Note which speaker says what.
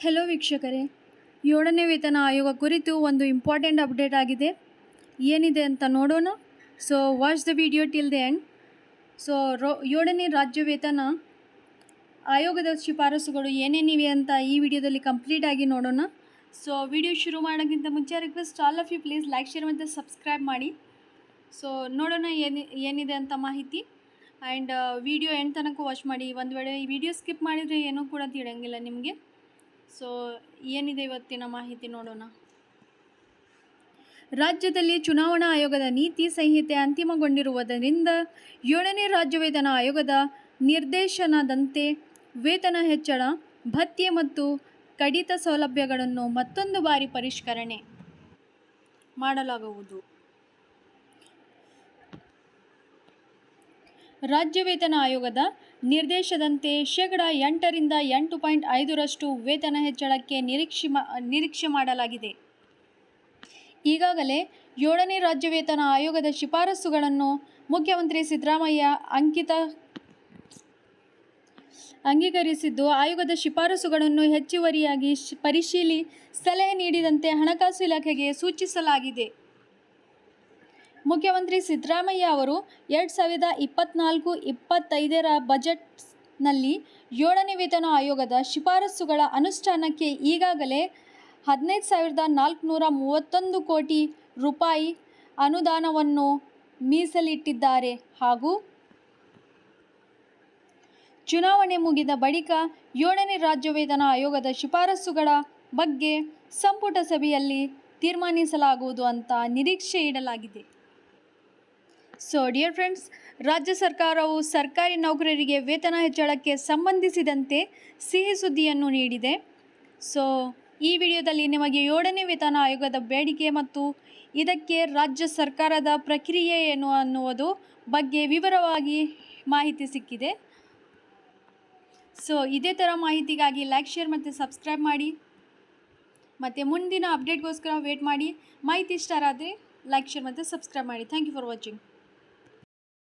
Speaker 1: Hello ವೀಕ್ಷಕರೇ. ಏಳನೇ ವೇತನ ಆಯೋಗ ಕುರಿತು ಒಂದು ಇಂಪಾರ್ಟೆಂಟ್ ಅಪ್ಡೇಟ್ ಆಗಿದೆ. ಏನಿದೆ ಅಂತ ನೋಡೋಣ. So watch the video till the end so rho, ಏಳನೇ ರಾಜ್ಯ ವೇತನ ಆಯೋಗದ ಶಿಫಾರಸುಗಳು ಏನೇನಿವೆ ಅಂತ ಈ ವಿಡಿಯೋದಲ್ಲಿ ಕಂಪ್ಲೀಟ್ ಆಗಿ ನೋಡೋಣ. ಸೊ ವಿಡಿಯೋ ಶುರು ಮಾಡೋಕ್ಕಿಂತ ಮುಂಚೆ request all of you please like share ಮತ್ತು ಸಬ್ಸ್ಕ್ರೈಬ್ ಮಾಡಿ. ಸೊ ನೋಡೋಣ ಏನು, ಏನಿದೆ ಅಂತ ಮಾಹಿತಿ. ಆ್ಯಂಡ್ ವಿಡಿಯೋ ಎಂಡ್ ತನಕ ವಾಚ್ ಮಾಡಿ. ಒಂದು ವೇಳೆ ಈ ವಿಡಿಯೋ ಸ್ಕಿಪ್ ಮಾಡಿದರೆ ಏನೂ ಕೂಡ ತಿಳಿಯಂಗಿಲ್ಲ ನಿಮಗೆ. ಸೊ ಏನಿದೆ ಇವತ್ತಿನ ಮಾಹಿತಿ ನೋಡೋಣ. ರಾಜ್ಯದಲ್ಲಿ ಚುನಾವಣಾ ಆಯೋಗದ ನೀತಿ ಸಂಹಿತೆ ಅಂತಿಮಗೊಂಡಿರುವುದರಿಂದ ಏಳನೇ ರಾಜ್ಯ ವೇತನ ಆಯೋಗದ ನಿರ್ದೇಶನದಂತೆ ವೇತನ ಹೆಚ್ಚಳ, ಭತ್ಯೆ ಮತ್ತು ಕಡಿತ ಸೌಲಭ್ಯಗಳನ್ನು ಮತ್ತೊಂದು ಬಾರಿ ಪರಿಷ್ಕರಣೆ ಮಾಡಲಾಗುವುದು. ರಾಜ್ಯ ವೇತನ ಆಯೋಗದ ನಿರ್ದೇಶದಂತೆ ಶೇಕಡ ಎಂಟರಿಂದ ಎಂಟು ಪಾಯಿಂಟ್ ಐದರಷ್ಟು ವೇತನ ಹೆಚ್ಚಳಕ್ಕೆ ನಿರೀಕ್ಷೆ ನಿರೀಕ್ಷೆ ಮಾಡಲಾಗಿದೆ. ಈಗಾಗಲೇ ಏಳನೇ ರಾಜ್ಯ ವೇತನ ಆಯೋಗದ ಶಿಫಾರಸುಗಳನ್ನು ಮುಖ್ಯಮಂತ್ರಿ ಸಿದ್ದರಾಮಯ್ಯ ಅಂಕಿತ, ಅಂಗೀಕರಿಸಿದ್ದು, ಆಯೋಗದ ಶಿಫಾರಸುಗಳನ್ನು ಹೆಚ್ಚುವರಿಯಾಗಿ ಪರಿಶೀಲಿ, ಸಲಹೆ ನೀಡಿದಂತೆ ಹಣಕಾಸು ಇಲಾಖೆಗೆ ಸೂಚಿಸಲಾಗಿದೆ. ಮುಖ್ಯಮಂತ್ರಿ ಸಿದ್ದರಾಮಯ್ಯ ಅವರು ಎರಡು ಸಾವಿರದ ಇಪ್ಪತ್ನಾಲ್ಕು ಇಪ್ಪತ್ತೈದರ ಬಜೆಟ್ನಲ್ಲಿ ಏಳನೇ ವೇತನ ಆಯೋಗದ ಶಿಫಾರಸುಗಳ ಅನುಷ್ಠಾನಕ್ಕೆ ಈಗಾಗಲೇ ಹದಿನೈದು ಸಾವಿರದ ನಾಲ್ಕುನೂರ ಮೂವತ್ತೊಂದು ಕೋಟಿ ರೂಪಾಯಿ ಅನುದಾನವನ್ನು ಮೀಸಲಿಟ್ಟಿದ್ದಾರೆ. ಹಾಗೂ ಚುನಾವಣೆ ಮುಗಿದ ಬಳಿಕ ಏಳನೇ ರಾಜ್ಯ ವೇತನ ಆಯೋಗದ ಶಿಫಾರಸುಗಳ ಬಗ್ಗೆ ಸಂಪುಟ ಸಭೆಯಲ್ಲಿ ತೀರ್ಮಾನಿಸಲಾಗುವುದು ಅಂತ ನಿರೀಕ್ಷೆ ಇಡಲಾಗಿದೆ. ಸೊ ಡಿಯರ್ ಫ್ರೆಂಡ್ಸ್ ರಾಜ್ಯ ಸರ್ಕಾರವು ಸರ್ಕಾರಿ ನೌಕರರಿಗೆ ವೇತನ ಹೆಚ್ಚಳಕ್ಕೆ ಸಂಬಂಧಿಸಿದಂತೆ ಸಿಹಿ ಸುದ್ದಿಯನ್ನು ನೀಡಿದೆ ಸೊ ಈ ವಿಡಿಯೋದಲ್ಲಿ ನಿಮಗೆ ಏಳನೇ ವೇತನ ಆಯೋಗದ ಬೇಡಿಕೆ ಮತ್ತು ಇದಕ್ಕೆ ರಾಜ್ಯ ಸರ್ಕಾರದ ಪ್ರಕ್ರಿಯೆ ಏನು ಅನ್ನುವುದು ಬಗ್ಗೆ ವಿವರವಾಗಿ ಮಾಹಿತಿ ಸಿಕ್ಕಿದೆ. ಸೊ ಇದೇ ಥರ ಮಾಹಿತಿಗಾಗಿ ಲೈಕ್ ಶೇರ್ ಮತ್ತು ಸಬ್ಸ್ಕ್ರೈಬ್ ಮಾಡಿ. ಮತ್ತು ಮುಂದಿನ ಅಪ್ಡೇಟ್ಗೋಸ್ಕರ ವೇಟ್ ಮಾಡಿ. ಮಾಹಿತಿ ಇಷ್ಟ ಆದರೆ ಲೈಕ್ ಶೇರ್ ಮತ್ತು ಸಬ್ಸ್ಕ್ರೈಬ್ ಮಾಡಿ. Thank you for watching